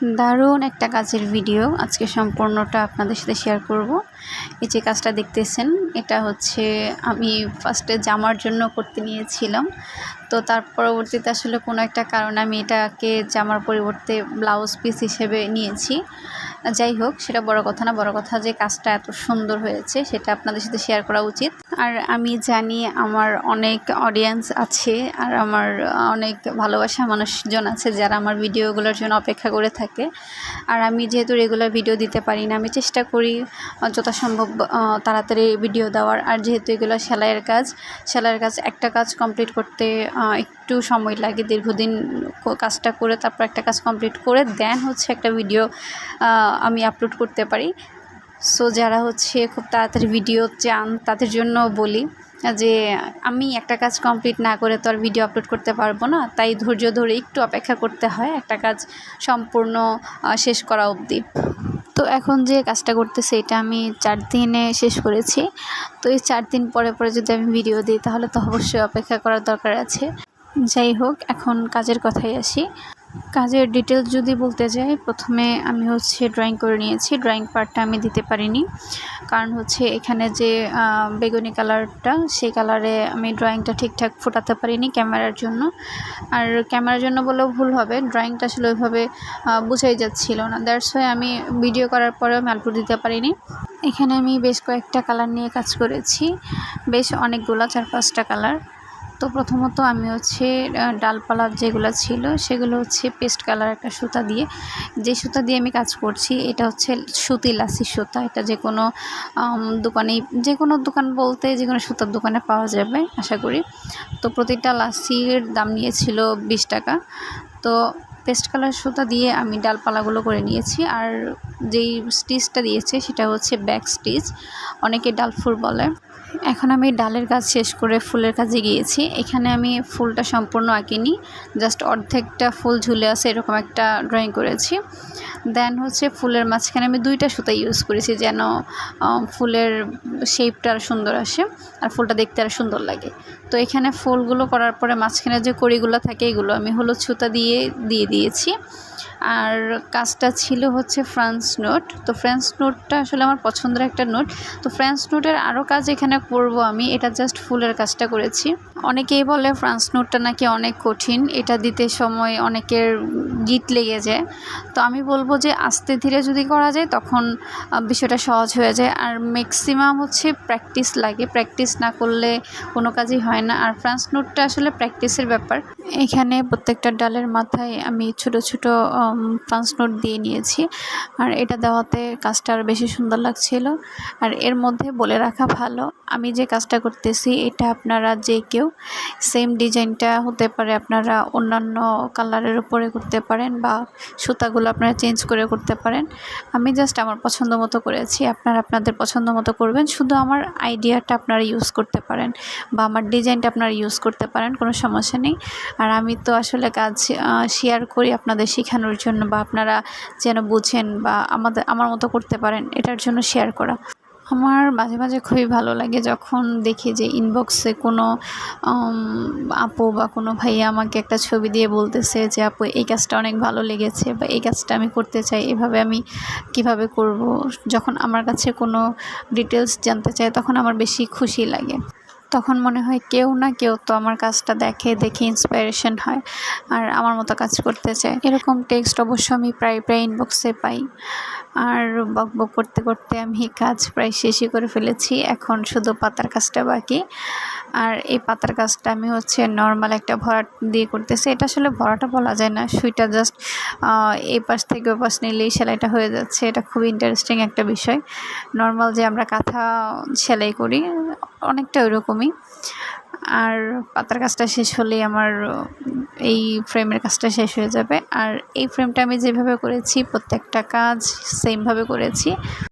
দারুণ একটা কাজের ভিডিও আজকে সম্পূর্ণটা আপনাদের সাথে শেয়ার করব। এই যে কাজটা দেখতেছেন, এটা হচ্ছে আমি ফার্স্টে জামার জন্য করতে নিয়েছিলাম। তো তার পরবর্তীতে আসলে কোনো একটা কারণে আমি এটাকে জামার পরিবর্তে ব্লাউজ পিস হিসেবে নিয়েছি। যাই হোক, সেটা বড় কথা না, বড় কথা যে কাজটা এত সুন্দর হয়েছে, সেটা আপনাদের সাথে শেয়ার করা উচিত। আর আমি জানি আমার অনেক অডিয়েন্স আছে, আর আমার অনেক ভালোবাসা মানুষজন আছে যারা আমার ভিডিওগুলোর জন্য অপেক্ষা করে থাকে। আর আমি যেহেতু রেগুলার ভিডিও দিতে পারি না, আমি চেষ্টা করি যথাসম্ভব তাড়াতাড়ি ভিডিও দেওয়ার। আর যেহেতু এগুলো সেলাইয়ের কাজ সেলাইয়ের কাজ একটা কাজ কমপ্লিট করতে একটু সময় লাগে, দীর্ঘদিন কাজটা করে তারপর একটা কাজ কমপ্লিট করে দেন হচ্ছে একটা ভিডিও আমি আপলোড করতে পারি। সো যারা হচ্ছে খুব তাড়াতাড়ি ভিডিও চান, তাদের জন্য বলি যে, আমি একটা কাজ কমপ্লিট না করে তো আর ভিডিও আপলোড করতে পারব না। তাই ধৈর্য ধরে একটু অপেক্ষা করতে হয়, একটা কাজ সম্পূর্ণ শেষ করা অবধি। তো এখন যে কাজটা করতেছি, এটা আমি চার দিনে শেষ করেছি। তো এই চার দিন পরে পরে যদি আমি ভিডিও দিই, তাহলে তো অবশ্যই অপেক্ষা করার দরকার আছে। যাই হোক, এখন কাজের কথাই আসি। কাজের ডিটেলস যদি বলতে যাই, প্রথমে আমি হচ্ছে ড্রয়িং করে নিয়েছি। ড্রয়িং পার্টটা আমি দিতে পারিনি। কারণ হচ্ছে এখানে যে বেগুনি কালারটা সেই কালারে আমি ড্রয়িংটা ঠিকঠাক ফোটাতে পারিনি ক্যামেরার জন্য। আর ক্যামেরার জন্য বলেও ভুল হবে। ড্রয়িংটা আসলে ওইভাবে বোঝাই যাচ্ছিল না। দ্যাটস ওয়াই আমি ভিডিও করার পরেও আউটপুট দিতে পারিনি। এখানে আমি বেশ কয়েকটা কালার নিয়ে কাজ করেছি। বেশ অনেকগুলো, চার পাঁচটা কালার তো প্রথমত আমি হচ্ছে ডালপালা যেগুলো ছিল সেগুলো হচ্ছে পেস্ট কালার একটা সুতা দিয়ে, যে সুতা দিয়ে আমি কাজ করছি এটা হচ্ছে সুতি লাসি সুতা। এটা যে কোনো দোকানে যে কোনো দোকান বলতে যে কোনো সুতার দোকানে পাওয়া যাবে, আশা করি। তো প্রতিটা লাসির দাম নিয়েছিল বিশ টাকা। তো পেস্ট কালার সুতা দিয়ে আমি ডালপালাগুলো করে নিয়েছি। আর যেই স্টিচটা দিয়েছে সেটা হচ্ছে ব্যাক স্টিচ, অনেকে ডালফুর বলে। এখন আমি ডালের কাজ শেষ করে ফুলের কাজে গিয়েছি। এখানে আমি ফুলটা সম্পূর্ণ আঁকিনি, জাস্ট অর্ধেকটা ফুল ঝুলে আছে এরকম একটা ড্রয়িং করেছি। দেন হচ্ছে ফুলের মাঝখানে আমি দুইটা সুতা ইউজ করেছি যেন ফুলের শেপটা আর সুন্দর আসে আর ফুলটা দেখতে আর সুন্দর লাগে। তো এখানে ফুলগুলো করার পরে মাঝখানে যে কড়িগুলো থাকে এগুলো আমি হলুদ সুতা দিয়ে দিয়ে দিয়েছি। আর কাজটা ছিল হচ্ছে ফ্রান্স নোট তো ফ্রান্স নোটটা আসলে আমার পছন্দের একটা নোট তো ফ্রান্স নোটের আরও কাজ এখানে করব আমি। এটা জাস্ট ফুলের কাজটা করেছি। অনেকেই বলে ফ্রান্স নোটটা নাকি অনেক কঠিন। এটা দিতে সময় অনেকের গিট লেগে যায়। তো আমি বলব যে আস্তে ধীরে যদি করা যায়, তখন বিষয়টা সহজ হয়ে যায়। আর ম্যাক্সিমাম হচ্ছে প্র্যাকটিস লাগে। প্র্যাকটিস না করলে কোনো কাজই হয় না। আর ফ্রান্স নোটটা আসলে প্র্যাকটিসের ব্যাপার। এখানে প্রত্যেকটা ডালের মাথায় আমি ছোট ছোট ফ্রান্স নোট দিয়ে নিয়েছি। আর এটা দেওয়াতে কাজটা আরও বেশি সুন্দর লাগছিল। আর এর মধ্যে বলে রাখা ভালো, আমি যে কাজটা করতেছি, এটা আপনারা যে কেউ সেম ডিজাইনটা হতে পারে, আপনারা অন্যান্য কালারের উপরে করতে পারেন বা সুতাগুলো আপনারা চেঞ্জ করে করতে পারেন। আমি জাস্ট আমার পছন্দ মতো করেছি, আপনারা আপনাদের পছন্দ মতো করবেন। শুধু আমার আইডিয়াটা আপনারা ইউজ করতে পারেন বা আমার ডিজাইনটা আপনারা ইউজ করতে পারেন, কোনো সমস্যা নেই। আর আমি তো আসলে কাজ শেয়ার করি আপনাদের শেখানোর জন্য বা আপনারা যেন বুঝেন বা আমাদের, আমার মতো করতে পারেন, এটার জন্য শেয়ার করা। আমার মাঝে মাঝে খুবই ভালো লাগে যখন দেখি যে ইনবক্সে কোনো আপু বা কোনো ভাইয়া আমাকে একটা ছবি দিয়ে বলতেছে যে, আপু, এই কাজটা অনেক ভালো লেগেছে বা এই কাজটা আমি করতে চাই, এভাবে আমি কীভাবে করব? যখন আমার কাছে কোনো ডিটেলস জানতে চায়, তখন আমার বেশি খুশি লাগে। তখন মনে হয় কেউ না কেউ তো আমার কাজটা দেখে দেখে ইন্সপায়ারেশন হয় আর আমার মতো কাজ করতে চায়। এরকম টেক্সট অবশ্য আমি প্রায় প্রায় ইনবক্সে পাই। আর বক বক করতে করতে আমি কাজ প্রায় শেষই করে ফেলেছি। এখন শুধু পাতার কাজটা বাকি। আর এই পাতার কাজটা আমি হচ্ছে নর্মাল একটা ভরাট দিয়ে করতেছি। এটা আসলে ভরাটা বলা যায় না। সুইটা জাস্ট এই পাশ থেকে ওই পাশ নিলেই সেলাইটা হয়ে যাচ্ছে। এটা খুব ইন্টারেস্টিং একটা বিষয়। নর্মাল যে আমরা কাঁথা সেলাই করি অনেকটা ওইরকমই। আর পাতার কাজটা শেষ হলেই আমার, এই ফ্রেমের কাজটা শেষ হয়ে যাবে। আর এই ফ্রেমটা আমি যেভাবে করেছি, প্রত্যেকটা কাজ সেমভাবে করেছি।